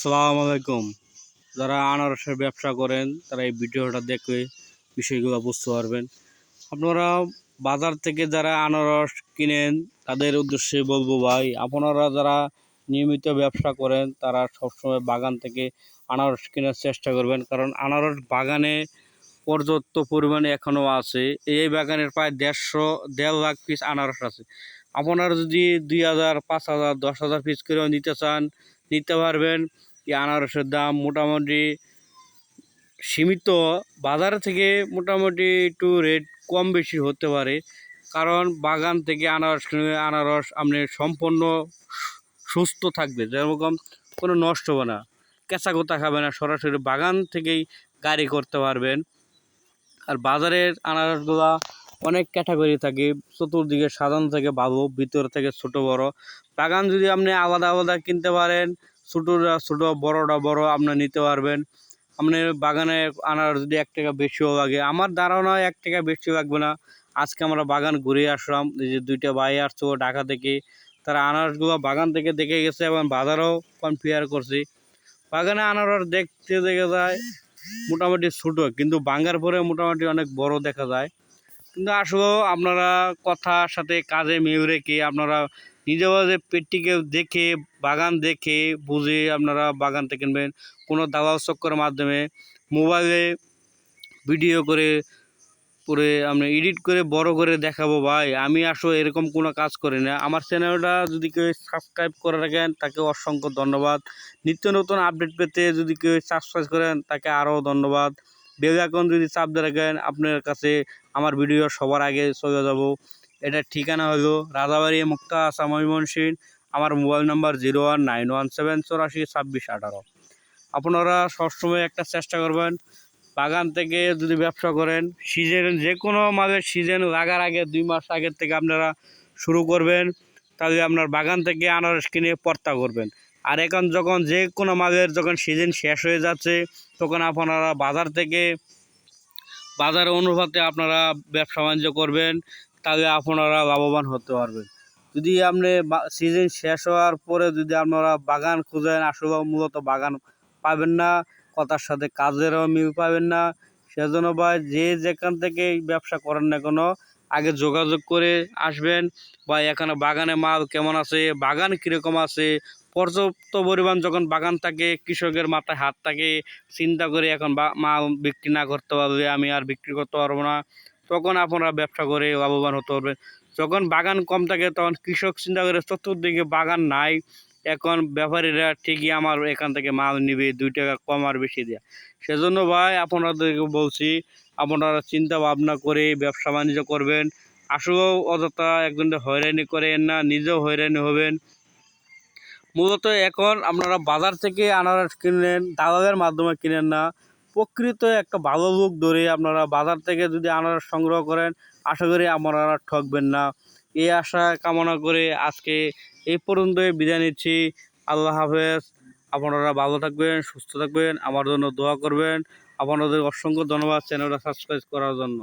আসসালামু আলাইকুম। যারা আনারসের ব্যবসা করেন, তারা এই ভিডিওটা দেখে বিষয়গুলো বুঝতে পারবেন। আপনারা বাজার থেকে যারা আনারস কিনেন, তাদের উদ্দেশ্যে বলব ভাই, আপনারা যারা নিয়মিত ব্যবসা করেন, তারা সবসময় বাগান থেকে আনারস কেনার চেষ্টা করবেন। কারণ আনারস বাগানে পর্যাপ্ত পরিমাণে এখনও আছে। এই বাগানের প্রায় দেড়শো, দেড় লাখ পিস আনারস আছে। আপনারা যদি দুই হাজার, পাঁচ হাজার, দশ হাজার পিস করেও নিতে চান, নিতে পারবেন। এই আনারসের দাম মোটামুটি সীমিত। বাজার থেকে মোটামুটি একটু রেট কম বেশি হতে পারে। কারণ বাগান থেকে আনারস কিনলে আনারস আপনি সম্পূর্ণ সুস্থ থাকবে। যেরকম কোনো নষ্ট হবে না, কেঁচা গোতা খাবে না, সরাসরি বাগান থেকেই গাড়ি করতে পারবেন। আর বাজারের আনারসগুলা অনেক ক্যাটাগরি থাকে, চতুর্দিকে সাধারণ থেকে ভালো ভিতর থেকে ছোট বড়। বাগান যদি আপনি আলাদা আলাদা কিনতে পারেন ছোটোটা ছোটো বড়োটা বড় আপনি নিতে পারবেন। আপনার বাগানে আনার যদি এক টাকা বেশিও লাগে, আমার ধারণা এক টাকা বেশি লাগবে না। আজকে আমরা বাগান ঘুরে আসলাম, এই যে দুইটা ভাই আসছো ঢাকা থেকে। তারা আনারসগুলো বাগান থেকে দেখে গেছে এবং বাজারেও কনফিয়ার করছি। বাগানে আনারস দেখতে দেখা যায়, মোটামুটি ছোটো, কিন্তু বাঙ্গার পরে মোটামুটি অনেক বড় দেখা যায়। কিন্তু আসলেও আপনারা কথার সাথে কাজে মিল রেখে আপনারা নিজেও যে পেটটিকে দেখে, বাগান দেখে বুঝে আপনারা বাগান থেকে কিনবেন। কোনো দালাল চক্করের মাধ্যমে মোবাইলে ভিডিও করে করে আপনি এডিট করে, বড় করে দেখাবো, ভাই, আমি আসলে এরকম কোনো কাজ করি না। আমার চ্যানেলটা যদি কেউ সাবস্ক্রাইব করে রাখেন, তাকে অসংখ্য ধন্যবাদ। নিত্য নতুন আপডেট পেতে যদি কেউ সাবস্ক্রাইব করেন, তাকে আরও ধন্যবাদ। বেল আইকন যদি চাপ দিয়ে রাখেন, আপনার কাছে আমার ভিডিও সবার আগে চলে যাব। এটার ঠিকানা হলো রাজাবাড়ি মুক্তা আসাম ময়মনসিংহ, আমার mobile number zero one nine one seven চৌরাশি ছাব্বিশ আঠারো। আপনারা সবসময় একটা চেষ্টা করবেন, বাগান থেকে যদি ব্যবসা করেন, সিজন যে কোনো মাঝের সিজন লাগার আগে দুই মাস আগের থেকে আপনারা শুরু করবেন, তাহলে আপনার বাগান থেকে আনারস কিনে পর্তা করবেন। আর এখন যখন যে কোনো মাঝের যখন সিজন শেষ হয়ে যাচ্ছে, তখন আপনারা বাজার থেকে, বাজার অনুপাতে আপনারা ব্যবসা বাণিজ্য করবেন তাহলে আপনারা লাভবান হতে পারবেন। যদি আপনি সিজন শেষ হওয়ার পরে যদি আপনারা বাগান খুঁজেন, আসলে মূলত বাগান পাবেন না, কথার সাথে কাজেরও মিল পাবেন না। সেজন্য ভাই, যে যেখান থেকে ব্যবসা করেন না কোনো, আগে যোগাযোগ করে আসবেন। বা এখানে বাগানে মাল কেমন আছে, বাগান কীরকম আছে? পর্যাপ্ত পরিমাণ যখন বাগান থাকে, কৃষকের মাথায় হাত থাকে, চিন্তা করে এখন বা, মাল বিক্রি না করতে পারলে আমি আর বিক্রি করতে পারব না। তখন আপনারা ব্যবসা করে লাভবান হতে পারবেন। যখন বাগান কম থাকে, তখন কৃষক চিন্তা করে চতুর্দিকে বাগান নাই। এখন ব্যাপারীরা ঠিকই আমার এখান থেকে মাল নিবে, দুই টাকা কম আর বেশি দেয়া। সেজন্য ভাই, আপনাদেরকে বলছি, আপনারা চিন্তা ভাবনা করে ব্যবসা বাণিজ্য করবেন। আসলেও অযথা একজনকে হয়রানি করেন না, নিজেও হয়রানি হবেন। মূলত এখন আপনারা বাজার থেকে আনারস কিনেন দালালের মাধ্যমে কিনেন না। প্রকৃত একটা ভালো লোক ধরে আপনারা বাজার থেকে যদি আনারস সংগ্রহ করেন, আশা করি আপনারা ঠকবেন না। এই আশা কামনা করে আজকে এই পর্যন্তই বিদায় নিচ্ছি। আল্লাহ হাফেজ। আপনারা ভালো থাকবেন, সুস্থ থাকবেন, আমার জন্য দোয়া করবেন। আপনাদের অসংখ্য ধন্যবাদ চ্যানেলটা সাবস্ক্রাইব করার জন্য।